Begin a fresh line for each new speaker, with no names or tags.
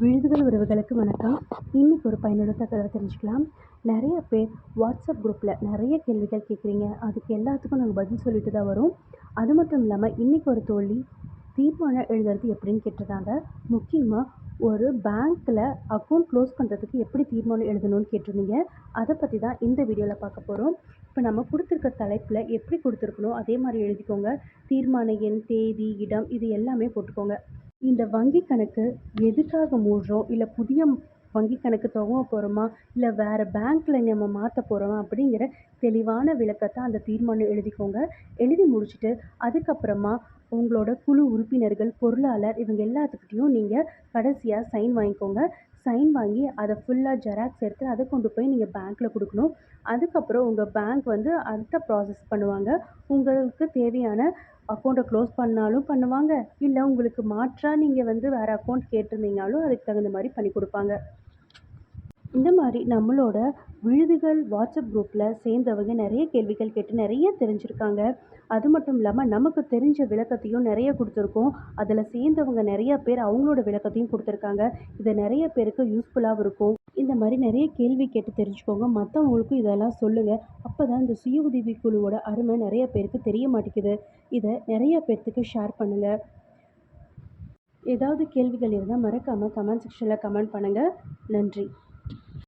விழுதுகள் உறவுகளுக்கு வணக்கம். இன்றைக்கி ஒரு பயனுள்ள தகவலை தெரிஞ்சுக்கலாம். நிறைய பேர் வாட்ஸ்அப் குரூப்பில் நிறைய கேள்விகள் கேட்குறீங்க. அதுக்கு எல்லாத்துக்கும் நாங்கள் பதில் சொல்லிட்டு தான் வரோம். அது மட்டும் இல்லாமல் இன்றைக்கி ஒரு தோழி தீர்மானம் எழுதுறது எப்படின்னு கேட்டிருந்தாங்க முக்கியமாக ஒரு பேங்க்கில் அக்கௌண்ட் க்ளோஸ் பண்ணுறதுக்கு எப்படி தீர்மானம் எழுதணும்னு கேட்டிருந்தீங்க. அதை பற்றி தான் இந்த வீடியோவில் பார்க்க போகிறோம் இப்போ நம்ம கொடுத்துருக்க தலைப்பில் எப்படி கொடுத்துருக்கணும் அதே மாதிரி எழுதிக்கோங்க. தீர்மான எண் தேதி இடம் இது எல்லாமே போட்டுக்கோங்க. இந்த வங்கி கணக்கு எதுக்காக மூடுறோம்? இல்லை புதிய வங்கி கணக்கு துவங்க போகிறோமா இல்லை வேறு பேங்க்கில் நம்ம மாற்ற போகிறோமா அப்படிங்கிற தெளிவான விளக்கத்தை அந்த தீர்மானம் எழுதிக்கோங்க. எழுதி முடிச்சுட்டு அதுக்கப்புறமா உங்களோட குழு உறுப்பினர்கள் பொருளாளர் இவங்க எல்லாத்துக்கிட்டேயும் நீங்கள் கடைசியாக சைன் வாங்கிக்கோங்க. சைன் வாங்கி அதை ஃபுல்லாக ஜெராக்ஸ் எடுத்து அதை கொண்டு போய் நீங்கள் பேங்க்கில் கொடுக்கணும். அதுக்கப்புறம் உங்கள் பேங்க் வந்து அடுத்த ப்ராசஸ் பண்ணுவாங்க. உங்களுக்கு தேவையான அக்கௌண்ட்டை க்ளோஸ் பண்ணாலும் பண்ணுவாங்க. இல்லை உங்களுக்கு மாற்றாக நீங்கள் வந்து வேறு அக்கௌண்ட் கேட்டிருந்தீங்கனாலும் அதுக்கு தகுந்த மாதிரி பண்ணி கொடுப்பாங்க. இந்த மாதிரி நம்மளோட விழுதுகள் வாட்ஸ்அப் குரூப்பில் சேர்ந்தவங்க நிறைய கேள்விகள் கேட்டு நிறைய தெரிஞ்சுருக்காங்க. அது மட்டும் இல்லாமல் நமக்கு தெரிஞ்ச விளக்கத்தையும் நிறைய கொடுத்துருக்கோம். அதில் சேர்ந்தவங்க நிறைய பேர் அவங்களோட விளக்கத்தையும் கொடுத்துருக்காங்க. இது நிறைய பேருக்கு யூஸ்ஃபுல்லாகவும் இருக்கும். இந்த மாதிரி நிறைய கேள்வி கேட்டு தெரிஞ்சுக்கோங்க. மற்றவங்களுக்கும் இதெல்லாம் சொல்லுங்கள் அப்போ தான் இந்த சுய உதவி குழுவோட அருமை நிறைய பேருக்கு தெரிய மாட்டேங்குது. இதை நிறைய பேர்த்துக்கு ஷேர் பண்ணுங்கள் ஏதாவது கேள்விகள் இருந்தால் மறக்காமல் கமெண்ட் செக்ஷனில் கமெண்ட் பண்ணுங்கள் நன்றி.